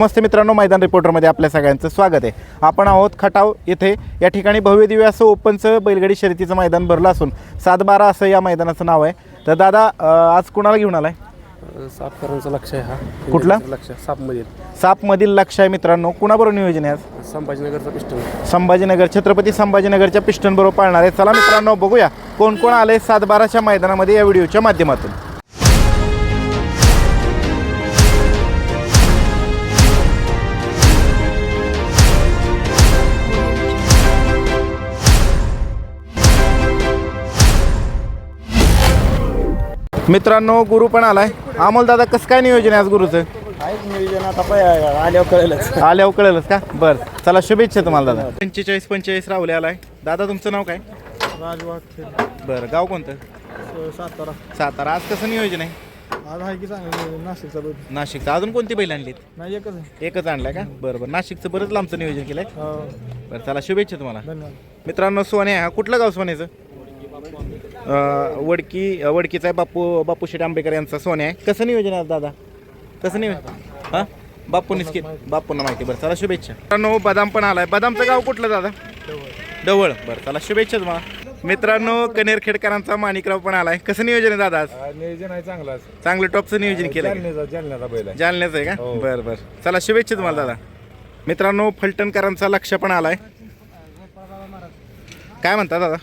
नमस्ते मित्रांनो मैदान रिपोर्टरमध्ये आपल्या सगळ्यांचं स्वागत आहे. आपण आहोत खटाव येथे. या ठिकाणी भव्य दिव्य असं ओपनचं बैलगाडी शर्यतीचं मैदान भरलं असून सात बारा असं या मैदानाचं नाव आहे. तर दादा अं, आज कुणाला घेऊन आलाय? सापकरांचं लक्ष आहे हा. कुठला? लक्ष सापमध्ये सापमधील. लक्ष आहे मित्रांनो. कुणाबरोबर नियोजन आहे आज? संभाजीनगरचा पिस्टन संभाजीनगर छत्रपती संभाजीनगरच्या पिस्टन बरोबर पाळणार आहे. चला मित्रांनो बघूया कोण कोण आले सात बाराच्या मैदानामध्ये या व्हिडिओच्या माध्यमातून. मित्रांनो गुरु पण आलाय. अमोल दादा कसं काय नियोजन आहे आज गुरुचं? नियोजन आता पाय आल्यावर कळेलच. आल्यावर कळेलच का? बर. चला शुभेच्छा तुम्हाला दादा. पंचेचाळीस पंचेचाळीस राहुले आलाय. दादा तुमचं नाव काय? राजवाग बरं. गाव कोणतं? सातारा. सातारा. आज कसं नियोजन आहे? आज आहे की चांगलं नाशिकचा दूध नाशिकचं. अजून कोणती बैल आणलीत? नाही एकच आहे. एकच आणलाय का? बरं बरं. नाशिकचं बरंच लांबचं नियोजन केलंय. हो. बरं चला शुभेच्छा तुम्हाला. धन्यवाद. मित्रांनो सोने हा कुठलं गाव सोन्याचं? अं, वडकी वडकीचा आहे बापू बापू शेट आंबेकर यांचा सोने आहे. कसं नियोजन आहे दादा? कसं नियोजन? हां? बापूनीच की बापूंना माहिती बरं चला शुभेच्छा. मित्रांनो बदाम पण आलाय. बदामचं गाव कुठलं दादा? डवळ. बरं चला शुभेच्छा तुम्हाला. मित्रांनो कनेरखेडकरांचा माणिकराव पण आलाय. कसं नियोजन आहे दादा आज? नियोजन आहे चांगलं चांगलं टॉपचं नियोजन केलं जालन्याचा जालन्याचा बैल आहे. जालन्याचं आहे का? बरं बरं. चला शुभेच्छा तुम्हाला दादा. मित्रांनो फलटणकरांचा लक्ष पण आलाय. काय म्हणता दादा?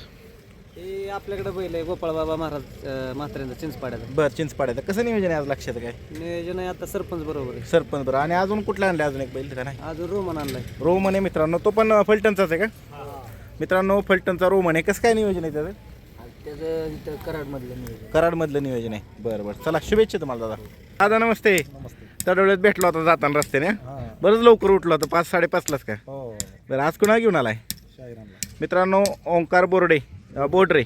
हे आपल्याकडे बैल आहे गोपाळ बाबा महाराज अं, म्हाताऱ्यांचा चिंचपाड्याचा. बरं चिंचपाड्याचं. कसं नियोजन आहे आज लक्षात काय? नियोजन आहे आता सरपंच बरोबर आहे. सरपंच बरं आणि अजून कुठला आणलं अजून एक बैल? का नाही. अजून रोमन आणलाय. रोमन आहे मित्रांनो. तो पण फलटणचाच आहे का? मित्रांनो फलटणचा रोमन आहे. कसं काय नियोजन आहे त्याचं? त्याचं इथं कराडमधलं नियोजन कराडमधलं नियोजन आहे. बरं बरं. चला शुभेच्छा तुम्हाला दादा. दादा नमस्ते. तडवळ्यात भेटला होता जाताना रस्त्याने. बरंच लवकर उठलो होतं. पाच साडेपाचलाच का? हो. बरं आज कुणाला घेऊन आलाय? मित्रांनो ओंकार बोर्डे अ, बोर्डरे.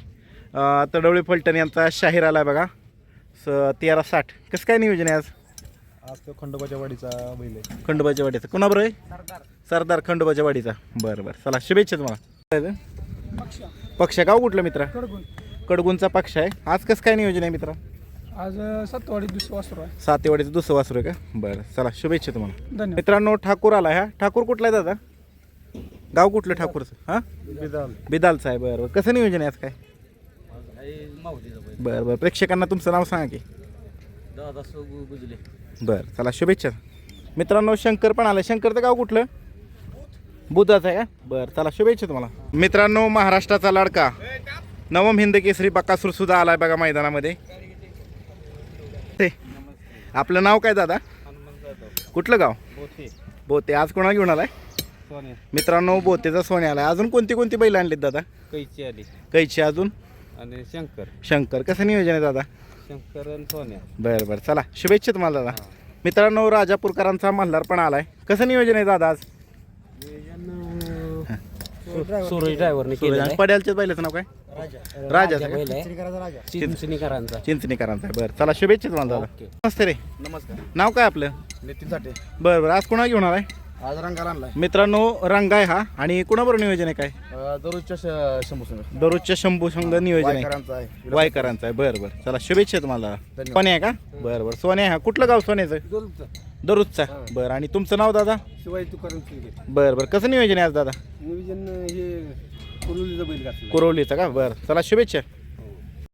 तडवळे फलटण यांचा शाहीर आला बघा. स तेरा साठ. कसं काय नियोजन आहे आज? आज तो खंडोबाच्या वाडीचा बैल आहे. खंडोबाच्या वाडीचा. कुणाबरोबर आहे? सरदार. खंडोबाच्या वाडीचा. बरं बरं. चला शुभेच्छा तुम्हाला. पक्ष. गाव कुठलं मित्र? कडगुंचा पक्ष आहे. आज कसं काय नियोजन आहे मित्र? आज सत्तवाडी दुसरं वासरू आहे. सातेवाडीचं दुसरं वासरू आहे का? बरं चला शुभेच्छा तुम्हाला. धन्यवाद. मित्रांनो ठाकूर आला ह्या ठाकूर कुठला आहे दादा? गाव कुठलं ठाकूरचं? हां? बिदाल. बिदालचं आहे. बरं बरं. कसं नियोजन आहे आज काय? बरं बरं. प्रेक्षकांना तुमचं नाव सांगा की. दादा सोगू गुजले. बरं चला शुभेच्छा. मित्रांनो शंकर पण आलं. शंकरचं गाव कुठलं? बुधाचं आहे का? बरं चला शुभेच्छा तुम्हाला. मित्रांनो महाराष्ट्राचा लाडका. नवम हिंद केसरी बकासूर सुद्धा आलाय बघा मैदानामध्ये. ते आपलं नाव काय दादा? कुठलं गाव? बोते आज कोणा घेऊन आलाय? सोन्या. मित्रांनो बोतेचा सोने आलाय. अजून कोणती कोणती बैल आणलीत दादा? कैची आली. कैची अजून? आणि शंकर. शंकर. कसं नियोजन आहे दादा? शंकर आणि सोन्या. बरं बरं. चला शुभेच्छा तुम्हाला दादा. मित्रांनो राजापूरकरांचा मल्हार पण आलाय. कसं नियोजन आहे दादा आज? सुरेश ड्रायव्हरने पड्यालच्याच बैलाचं नाव काय? राजाचं का? चिंचणीकरांचा चिंचणीकरांचा. बरं चला शुभेच्छा तुम्हाला दादा. नमस्ते रे. नमस्कार. नाव काय आपलं? नितीन साठे. बरं बरं. आज कोणा घेऊन आलाय? आज रंगाला आणलाय. मित्रांनो रंग आहे हा. आणि कुणाबरोबर नियोजन आहे काय? दररोजच्या शंभू संघ. दररोजच्या शंभू संघ नियोजन आहे. वायकरांचा आहे. वायकरांचा आहे. बरं बरं. चला शुभेच्छा तुम्हाला. धन्यवाद. सोने आहे का? बरं बरं. सोने आहे हा. कुठलं गाव सोन्याचं? दररोजचा. बरं. आणि तुमचं नाव दादा? शिवाय बरं बरं. कसं नियोजन आहे आज दादा? नियोजन हे कुरुलीचं बैल घातलं कुरवलीचं का? बरं. चला शुभेच्छा.